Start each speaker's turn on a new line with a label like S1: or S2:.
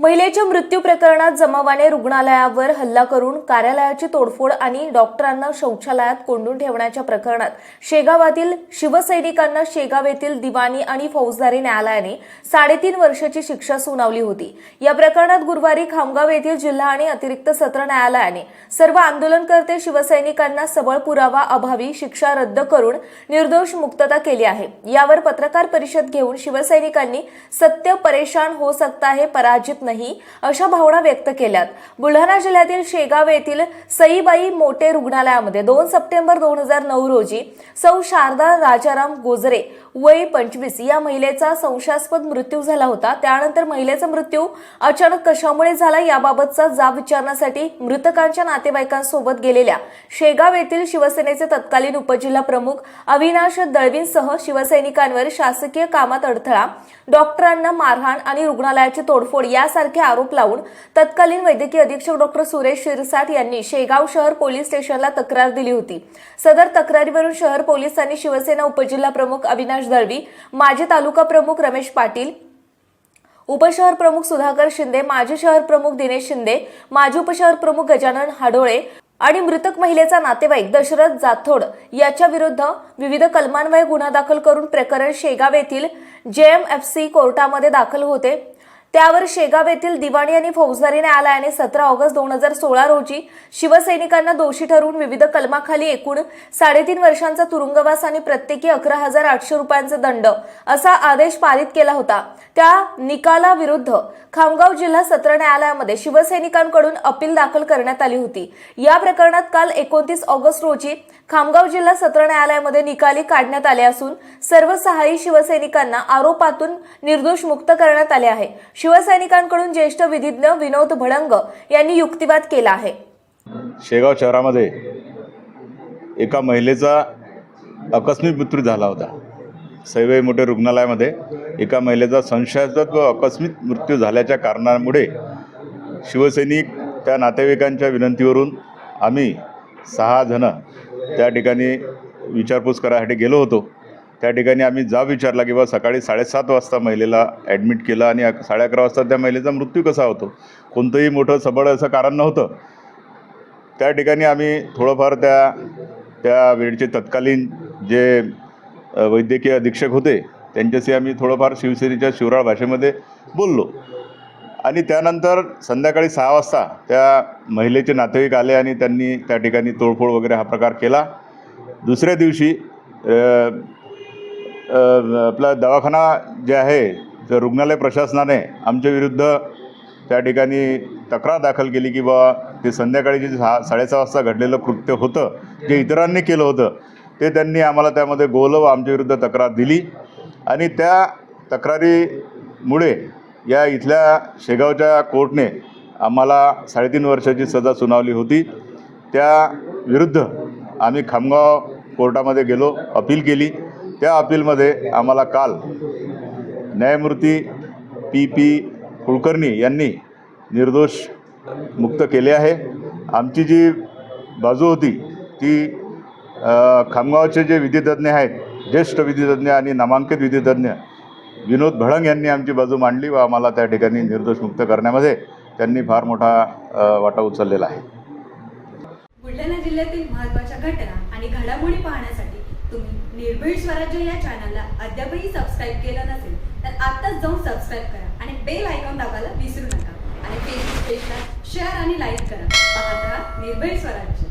S1: महिलेच्या मृत्यू प्रकरणात जमावाने रुग्णालयावर हल्ला करून कार्यालयाची तोडफोड आणि डॉक्टरांना शौचालयात कोंडून ठेवण्याच्या प्रकरणात शेगावातील शिवसैनिकांना शेगाव येथील दिवाणी आणि फौजदारी न्यायालयाने साडेतीन वर्षाची शिक्षा सुनावली होती. या प्रकरणात गुरुवारी खामगाव येथील जिल्हा आणि अतिरिक्त सत्र न्यायालयाने सर्व आंदोलनकर्ते शिवसैनिकांना सबळ पुरावा अभावी शिक्षा रद्द करून निर्दोष मुक्तता केली आहे. यावर पत्रकार परिषद घेऊन शिवसैनिकांनी सत्य परेशान हो सकता हे पराजित नाही अशा भावना व्यक्त केल्यात. बुलढाणा जिल्ह्यातील शेगाव येथील सईबाई मोटे रुग्णालयामध्ये दोन सप्टेंबर दोन हजार नऊ रोजी सौ शारदा राजाराम गोजरे वय पंचवीस. या महिलेचा संशयास्पद मृत्यू झाला होता. त्यानंतर महिलेचा मृत्यू अचानक कशामुळे झाला याबाबतचा जाब विचारण्यासाठी मृतकांच्या नातेवाईकांसोबत गेलेल्या शेगाव येथील शिवसेनेचे तत्कालीन उपजिल्हा प्रमुख अविनाश दळवींसह शिवसैनिकांवर शासकीय कामात अडथळा डॉक्टरांना मारहाण आणि रुग्णालयाची तोडफोड यासारखे आरोप लावून तत्कालीन वैद्यकीय अधीक्षक डॉक्टर सुरेश शिरसाट यांनी शेगाव शहर पोलीस स्टेशनला तक्रार दिली होती. सदर तक्रारीवरून शहर पोलिसांनी शिवसेना उपजिल्हा प्रमुख अविनाश दळवी माजी तालुका प्रमुख रमेश पाटील उपशहर प्रमुख सुधाकर शिंदे माजी शहर प्रमुख दिनेश शिंदे माजी उपशहर प्रमुख गजानन हाडोळे आणि मृतक महिलेचा नातेवाईक दशरथ जाथोड याच्या विरुद्ध विविध कलमान्वये गुन्हा दाखल करून प्रकरण शेगाव येथील जेएमएफसी कोर्टामध्ये दाखल होते. त्यावर शेगाव येथील दिवाणी आणि फौजदारी न्यायालयाने सतरा ऑगस्ट दोन हजार सोळा रोजी शिवसैनिकांना दोषी ठरवून विविध कलमाखाली एकूण साडेतीन वर्षांचा तुरुंगवास आणि प्रत्येकी अकरा हजार आठशे रुपयांचा दंड असा आदेश पारित केला होता. त्या निकालाविरुद्ध खामगाव जिल्हा सत्र न्यायालयामध्ये शिवसैनिकांकडून अपील दाखल करण्यात आली होती. या प्रकरणात काल एकोणतीस ऑगस्ट रोजी खामगाव जिल्हा सत्र न्यायालयामध्ये निकाली काढण्यात आले असून सर्व सहाय्यी शिवसैनिकांना आरोपातून निर्दोष मुक्त करण्यात आले आहे. शिवसैनिकांकडून ज्येष्ठ विधिज्ञ विनोद भडंग यांनी युक्तिवाद केला आहे.
S2: शेगाव शहरामध्ये एका महिलेचा आकस्मिक मृत्यू झाला होता. सैवई मोठे रुग्णालयामध्ये एका महिलेचा संशयास्पद व आकस्मिक मृत्यू झाल्याच्या कारणामुळे शिवसैनिक त्या नातेवाईकांच्या विनंतीवरून आम्ही सहा जणं त्या ठिकाणी विचारपूस करायसाठी गेलो होतो. त्या ठिकाणी आम्ही जाब विचारला की बा सकाळी साडेसात वाजता महिलेला ॲडमिट केलं आणि साडे अकरा वाजता त्या महिलेचा मृत्यू कसा होतो? कोणतंही मोठं सबळ असं कारण नव्हतं. त्या ठिकाणी आम्ही थोडंफार त्या त्या वेळचे तत्कालीन जे वैद्यकीय अधीक्षक होते त्यांच्याशी आम्ही थोडंफार शिवसेनेच्या शिवराळ भाषेमध्ये बोललो. आणि त्यानंतर संध्याकाळी सहा वाजता त्या महिलेचे नातेवाईक आले आणि त्यांनी त्या ठिकाणी तोडफोड वगैरे हा प्रकार केला. दुसऱ्या दिवशी आपला दवाखाना जे आहे तर रुग्णालय प्रशासनाने आमच्या विरुद्ध त्या ठिकाणी तक्रार दाखल केली की बा ते संध्याकाळी जे सहा साडेसहा वाजता घडलेलं कृत्य होतं जे इतरांनी केलं होतं ते त्यांनी आम्हाला त्यामध्ये बोलव व आमच्या विरुद्ध तक्रार दिली. आणि त्या तक्रारीमुळे या इथल्या शेगावच्या कोर्टने आम्हाला साडेतीन वर्षाची सजा सुनावली होती. त्या विरुद्ध आम्ही खामगाव कोर्टामध्ये गेलो अपील केली. त्या अपीलमध्ये आम्हाला काल न्यायमूर्ती पी पी कुलकर्णी यांनी निर्दोष मुक्त केले आहे. आमची जी बाजू होती ती खामगावचे जे विधितज्ञ आहेत ज्येष्ठ विधितज्ञ आणि नामांकित विधितज्ञ विनोद भडंग यांनी आमची बाजू मांडली व आम्हाला त्या ठिकाणी निर्दोष मुक्त करण्यामध्ये त्यांनी फार मोठा वाटा उचललेला आहे.
S3: बुलढाणा जिल्ह्यातील महत्त्वाच्या घटना आणि घडामोडी पाहण्यासाठी तुम्ही निर्भीड स्वराज्य या चॅनलला अद्यापही सबस्क्राईब केलं नसेल तर आत्ताच जाऊन सबस्क्राईब करा आणि बेल आयकॉन दाबायला विसरू नका. आणि फेसबुक पेजला शेअर आणि लाईक करा. पाहत राहा निर्भीड स्वराज्य.